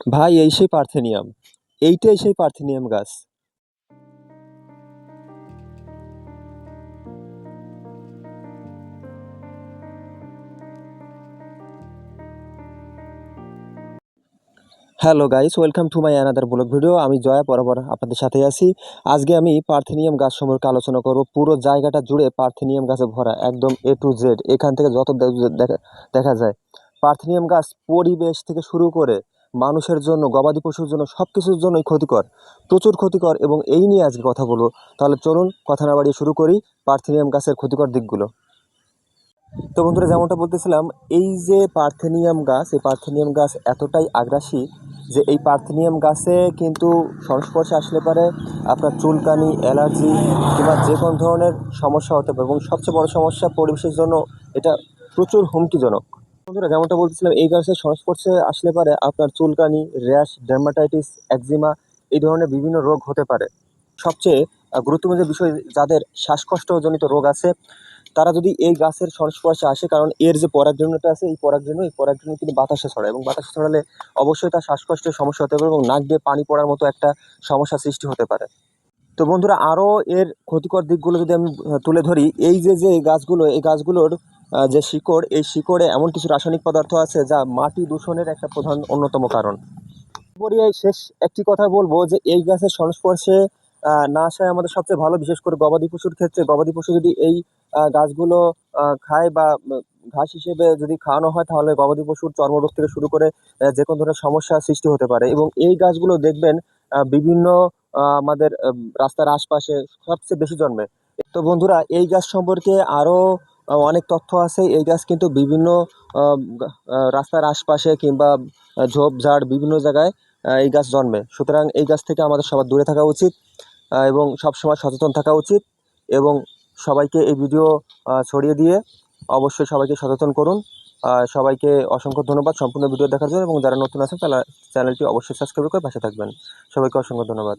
ভাই, এই সেই পার্থেনিয়াম। এইটাই সেই পার্থেনিয়াম গাছ। Hello guys welcome to my another blog video আমি জয়া বরাবর আপনাদের সাথে আছি। আজকে আমি পার্থেনিয়াম গাছ সম্পর্কে আলোচনা করব। পুরো জায়গাটা জুড়ে পার্থেনিয়াম গাছে ভরা, একদম এ টু জেড এখান থেকে যত দেখা দেখা যায়। পার্থেনিয়াম গাছ পরিবেশ থেকে শুরু করে মানুষের জন্য, গবাদি পশুর জন্য সব কিছুর জন্যই ক্ষতিকর, প্রচুর ক্ষতিকর এবং এই নিয়ে আজকে কথা বলব। তাহলে চলুন, কথা না বাড়িয়ে শুরু করি পার্থেনিয়াম গাছের ক্ষতিকর দিকগুলো। তো বন্ধুরা, যেমনটা বলতেছিলাম, এই যে পার্থেনিয়াম গাছ, এই পার্থেনিয়াম গাছ এতটাই আগ্রাসী যে এই পার্থেনিয়াম গাছে কিন্তু সংস্পর্শে আসলে পারে আপনার চুলকানি, অ্যালার্জি কিংবা যে কোনো ধরনের সমস্যা হতে পারে এবং সবচেয়ে বড় সমস্যা পরিবেশের জন্য এটা প্রচুর হুমকিজনক। বন্ধুরা, যেমনটা বলতেছিলাম, এই গাছের সংস্পর্শে আসলে পারে আপনার চুলকানি, র্যাশ ডার্মাটাইটিস একজিমা এই ধরনের বিভিন্ন রোগ হতে পারে। সবচেয়ে গুরুত্বপূর্ণ যে বিষয়, যাদের শ্বাসকষ্টজনিত রোগ আছে, তারা যদি এই গাছের সংস্পর্শে আসে, কারণ এর যে পরাগজনটা আছে, এই পরাগজন্য এই পরাগজন্য কিন্তু বাতাসে ছড়ায় এবং বাতাসে ছড়ালে অবশ্যই তার শ্বাসকষ্টের সমস্যা হতে পারে এবং নাক দিয়ে পানি পড়ার মতো একটা সমস্যা সৃষ্টি হতে পারে। তো বন্ধুরা, আরও এর ক্ষতিকর দিকগুলো যদি আমি তুলে ধরি, এই যে যে গাছগুলো, এই গাছগুলোর যে শিকড়, এই শিকড়ে এমন কিছু রাসায়নিক পদার্থ আছে যা মাটি দূষণের একটা প্রধান অন্যতম কারণ। পরিয়ায় শেষ একটি কথা বলব যে এই গাছের সংস্পর্শে না আসায় আমাদের সবচেয়ে ভালো, বিশেষ করে গবাদি পশুর ক্ষেত্রে। গবাদি পশু যদি এই গাছগুলো খায় বা ঘাস হিসেবে যদি খাওয়ানো হয়, তাহলে গবাদি পশুর চর্মরোগ থেকে শুরু করে যে কোনো ধরনের সমস্যার সৃষ্টি হতে পারে। এবং এই গাছগুলো দেখবেন বিভিন্ন আমাদের রাস্তার আশপাশে সবচেয়ে বেশি জন্মে। তো বন্ধুরা, এই গাছ সম্পর্কে আরও অনেক তথ্য আছে। এই গাছ কিন্তু বিভিন্ন রাস্তার আশপাশে কিংবা ঝোপঝাড় বিভিন্ন জায়গায় এই গাছ জন্মে। সুতরাং এই গাছ থেকে আমাদের সবার দূরে থাকা উচিত এবং সবসময় সচেতন থাকা উচিত এবং সবাইকে এই ভিডিও ছড়িয়ে দিয়ে অবশ্যই সবাইকে সচেতন করুন। সবাইকে অসংখ্য ধন্যবাদ সম্পূর্ণ ভিডিও দেখার জন্য এবং যারা নতুন আছেন তারা চ্যানেলটি অবশ্যই সাবস্ক্রাইব করে পাশে থাকবেন। সবাইকে অসংখ্য ধন্যবাদ।